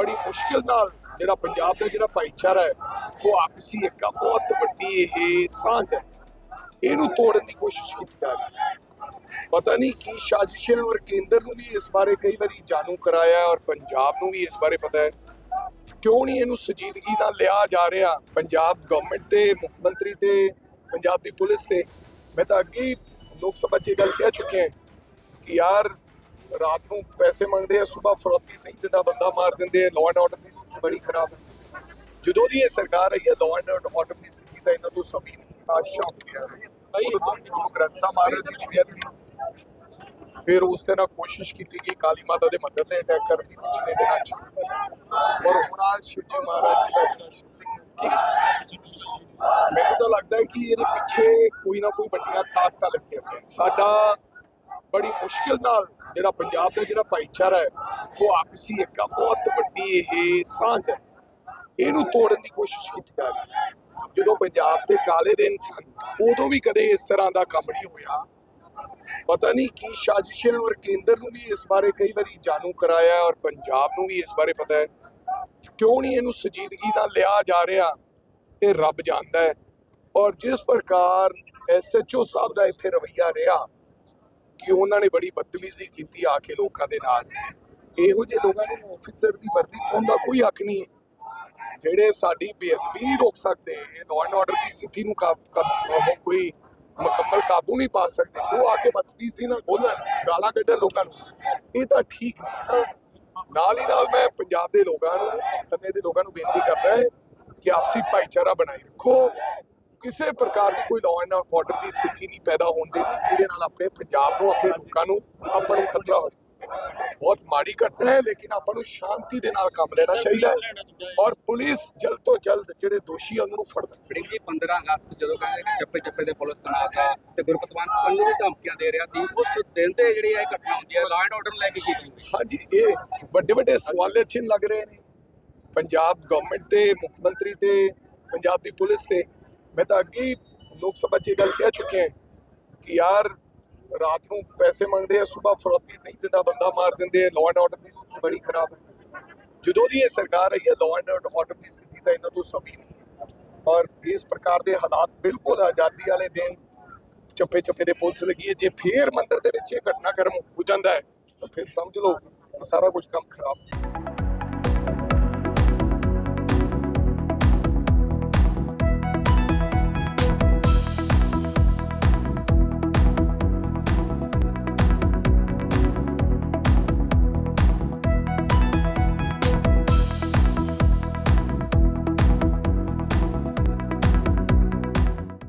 ਬੜੀ ਮੁਸ਼ਕਿਲ ਨਾਲ ਜਿਹੜਾ ਪੰਜਾਬ ਦਾ ਜਿਹੜਾ ਭਾਈਚਾਰਾ ਹੈ, ਉਹ ਆਪਸੀ ਇੱਕ ਬਹੁਤ ਵੱਡੀ ਇਹ ਸਾਂਝ ਹੈ। ਇਹਨੂੰ ਤੋੜਨ ਦੀ ਕੋਸ਼ਿਸ਼ ਕੀਤੀ ਜਾ ਰਹੀ ਹੈ। ਪਤਾ ਨਹੀਂ ਕੀ ਸਾਜ਼ਿਸ਼ਾਂ ਔਰ ਕੇਂਦਰ ਨੂੰ ਵੀ ਇਸ ਬਾਰੇ ਕਈ ਵਾਰੀ ਜਾਣੂ ਕਰਾਇਆ ਔਰ ਪੰਜਾਬ ਨੂੰ ਵੀ ਇਸ ਬਾਰੇ ਪਤਾ ਹੈ। ਕਿਉਂ ਨਹੀਂ ਇਹਨੂੰ ਸੰਜੀਦਗੀ ਨਾਲ ਲਿਆ ਜਾ ਰਿਹਾ ਪੰਜਾਬ ਗਵਰਨਮੈਂਟ ਤੇ, ਮੁੱਖ ਮੰਤਰੀ ਤੇ, ਪੰਜਾਬ ਦੀ ਪੁਲਿਸ ਤੇ? ਮੈਂ ਤਾਂ ਅੱਗੇ ਹੀ ਲੋਕ ਸਭਾ 'ਚ ਇਹ ਗੱਲ ਕਹਿ ਚੁੱਕੇ ਹਾਂ ਕਿ ਯਾਰ ਰਾਤ ਨੂੰ ਪੈਸੇ ਮੰਗਦੇ ਆ ਸਵੇਰ ਫਰੋਤੀ ਨਹੀਂ ਦਿੰਦਾ ਬੰਦਾ ਮਾਰ ਦਿੰਦੇ ਆ ਲਾਅ ਐਂਡ ਆਰਡਰ ਦੀ ਸਥਿਤੀ ਬੜੀ ਖਰਾਬ ਹੈ। ਜਦੋਂ ਦੀ ਇਹ ਸਰਕਾਰ ਆਈ ਹੈ ਲਾਅ ਐਂਡ ਆਰਡਰ ਦੀ ਸਥਿਤੀ ਤਾਂ ਇਹਨਾਂ ਤੋਂ ਸਭੀ ਨੂੰ ਆਸ਼ਾ ਹੁੰਦੀ ਹੈ ਗੁਰੂ ਗ੍ਰੰਥ ਸਾਹਿਬ ਮਹਾਰਾਜ ਜੀ ਦੀ ਬੇਅਦਬੀ ਫਿਰ ਉਸ ਤੇ ਨਾਲ ਕੋਸ਼ਿਸ਼ ਕੀਤੀ ਗਈ ਕਾਲੀ ਮਾਤਾ ਦੇ ਮੰਦਿਰ ਤੇ ਅਟੈਕ ਕਰਨ ਦੀ ਪਿਛਲੇ ਦਿਨਾਂ 'ਚ। ਔਰ ਹੁਣ ਆ ਸ਼ਿਵਜੀ ਮਹਾਰਾਜ ਜੀ ਦਾ ਜਿਹੜਾ shooting ਮੈਨੂੰ ਤਾਂ ਲੱਗਦਾ ਹੈ ਕਿ ਇਹਦੇ ਪਿੱਛੇ ਕੋਈ ਨਾ ਕੋਈ ਵੱਡੀਆਂ ਤਾਕਤਾਂ ਲੱਗੀਆਂ ਹੋਈਆਂ ਸਾਡਾ ਬੜੀ ਮੁਸ਼ਕਿਲ ਨਾਲ ਜਿਹੜਾ ਪੰਜਾਬ ਦਾ ਜਿਹੜਾ ਭਾਈਚਾਰਾ ਹੈ, ਉਹ ਆਪਸੀ ਇੱਕ ਬਹੁਤ ਵੱਡੀ ਇਹ ਸਾਂਝ ਹੈ। ਇਹਨੂੰ ਤੋੜਨ ਦੀ ਕੋਸ਼ਿਸ਼ ਕੀਤੀ ਜਾ ਰਹੀ ਹੈ। ਜਦੋਂ ਪੰਜਾਬ ਤੇ ਕਾਲੇ ਦਿਨ ਸਨ, ਉਦੋਂ ਵੀ ਕਦੇ ਇਸ ਤਰ੍ਹਾਂ ਦਾ ਕੰਮ ਨਹੀਂ ਹੋਇਆ। ਪਤਾ ਨਹੀਂ ਕੀ ਸਾਜ਼ਿਸ਼ਾਂ ਔਰ ਕੇਂਦਰ ਨੂੰ ਵੀ ਇਸ ਬਾਰੇ ਕਈ ਵਾਰੀ ਜਾਣੂ ਕਰਾਇਆ ਔਰ ਪੰਜਾਬ ਨੂੰ ਵੀ ਇਸ ਬਾਰੇ ਪਤਾ ਹੈ। ਕਿਉਂ ਨਹੀਂ ਇਹਨੂੰ ਸੰਜੀਦਗੀ ਨਾਲ ਲਿਆ ਜਾ ਰਿਹਾ? ਇਹ ਰੱਬ ਜਾਣਦਾ ਹੈ। ਔਰ ਜਿਸ ਪ੍ਰਕਾਰ ਐਸਐਚਓ ਸਾਹਿਬ ਦਾ ਇੱਥੇ ਰਵਈਆ ਰਿਹਾ ਕਿ ਉਹਨਾਂ ਨੇ ਬੜੀ ਬਦਤਮੀਜ਼ੀ ਕੀਤੀ ਆ ਕੇ ਲੋਕਾਂ ਦੇ ਨਾਲ। ਇਹੋ ਜਿਹੇ ਲੋਕਾਂ ਨੂੰ ਆਫੀਸਰ ਦੀ ਵਰਦੀ ਪਾਉਣ ਦਾ ਕੋਈ ਹੱਕ ਨਹੀਂ ਹੈ। ਜਿਹੜੇ ਸਾਡੀ ਬੇਅਦਬੀ ਨਹੀਂ ਰੋਕ ਸਕਦੇ ਲਾਅ ਐਂਡ ਆਰਡਰ ਦੀ ਸਥਿਤੀ ਨੂੰ ਕੋਈ ਮੁਕੰਮਲ ਕਾਬੂ ਨਹੀਂ ਪਾ ਸਕਦੇ, ਉਹ ਆ ਕੇ ਬਦਤਮੀਜ਼ੀ ਨਾਲ ਬੋਲਣ, ਗਾਲਾਂ ਕੱਢਣ ਲੋਕਾਂ ਨੂੰ। ਇਹ ਤਾਂ ਠੀਕ ਨਹੀਂ ਨਾਲ ਹੀ ਨਾਲ ਮੈਂ ਪੰਜਾਬ ਦੇ ਲੋਕਾਂ ਨੂੰ, ਖੰਨੇ ਦੇ ਲੋਕਾਂ ਨੂੰ ਬੇਨਤੀ ਕਰਦਾ ਹੈ ਕਿ ਆਪਸੀ ਭਾਈਚਾਰਾ ਬਣਾਈ ਰੱਖੋ। ਕਿਸੇ ਪ੍ਰਕਾਰ ਦੀ ਕੋਈ ਲਾਅ ਐਂਡ ਆਰਡਰ ਦੀ ਸਥਿਤੀ ਨਹੀਂ ਪੈਦਾ ਹੋਣ ਦੇਣੀ ਜਿਹਦੇ ਨਾਲ ਆਪਣੇ ਪੰਜਾਬ ਨੂੰ ਆਪਣੇ ਲੋਕਾਂ ਨੂੰ ਆਪਾਂ ਨੂੰ ਖਤਰਾ ਹੋਵੇ। ਬਹੁਤ ਮਾੜੀ ਘਟਨਾ ਹੈ ਲੇਕਿਨ ਆਪਾਂ ਨੂੰ ਸ਼ਾਂਤੀ ਦੇ ਨਾਲ ਕੰਮ ਲੈਣਾ ਚਾਹੀਦਾ ਹੈ ਔਰ ਪੁਲਿਸ ਜਲਦ ਤੋਂ ਜਲਦ ਜਿਹੜੇ ਦੋਸ਼ੀ ਉਹਨਾਂ ਨੂੰ ਫੜਨਾ ਫੜਿੰਗ ਜੀ 15 ਅਗਸਤ ਜਦੋਂ ਕਹਿੰਦੇ ਕਿ ਚੱਪੇ ਚੱਪੇ ਦੇ ਪੁਲਿਸ ਤਨਾਤ ਆ ਤੇ ਗੁਰਪਤਵੰਤ ਕੰਨੂ ਨੂੰ ਧਮਕੀਆਂ ਦੇ ਰਿਹਾ ਸੀ ਉਸ ਦਿਨ ਤੇ ਜਿਹੜੀ ਇਹ ਘਟਨਾ ਹੁੰਦੀ ਹੈ ਲਾਅ ਐਂਡ ਆਰਡਰ ਲੈ ਕੇ ਕੀ ਕਰੂਗੀ ਹਾਂਜੀ ਇਹ ਵੱਡੇ ਵੱਡੇ ਸਵਾਲੇ ਚਿੰਨ੍ਹ ਲੱਗ ਰਹੇ ਨੇ। ਪੰਜਾਬ ਗਵਰਨਮੈਂਟ ਤੇ ਮੁੱਖ ਮੰਤਰੀ ਤੇ ਪੰਜਾਬ ਦੀ ਪੁਲਿਸ ਤੇ। ਮੈਂ ਤਾਂ ਅੱਗੇ ਹੀ ਲੋਕ ਸਭਾ 'ਚ ਇਹ ਗੱਲ ਕਹਿ ਚੁੱਕੇ ਹਾਂ ਕਿ ਯਾਰ ਰਾਤ ਨੂੰ ਪੈਸੇ ਮੰਗਦੇ ਆ ਸਵੇਰ ਫਰੋਤੀ ਨਹੀਂ ਦਿੰਦਾ ਬੰਦਾ, ਮਾਰ ਦਿੰਦੇ ਆ ਲਾਅ ਐਂਡ ਆਰਡਰ ਦੀ ਸਥਿਤੀ ਬੜੀ ਖਰਾਬ ਹੈ। ਜਦੋਂ ਦੀ ਇਹ ਸਰਕਾਰ ਆਈ ਹੈ ਲਾਅ ਐਂਡ ਆਰਡਰ ਦੀ ਸਥਿਤੀ ਤਾਂ ਇਹਨਾਂ ਤੋਂ ਸਭੀ ਨਹੀਂ ਔਰ ਇਸ ਪ੍ਰਕਾਰ ਦੇ ਹਾਲਾਤ ਬਿਲਕੁਲ ਆਜ਼ਾਦੀ ਵਾਲੇ ਦਿਨ ਚੱਪੇ ਚੱਪੇ ਦੇ ਪੁਲਿਸ ਲੱਗੀ ਹੈ। ਜੇ ਫੇਰ ਮੰਦਰ ਦੇ ਵਿੱਚ ਇਹ ਘਟਨਾਕ੍ਰਮ ਹੋ ਜਾਂਦਾ ਹੈ, ਤਾਂ ਫਿਰ ਸਮਝ ਲਓ ਸਾਰਾ ਕੁਝ ਕੰਮ ਖਰਾਬ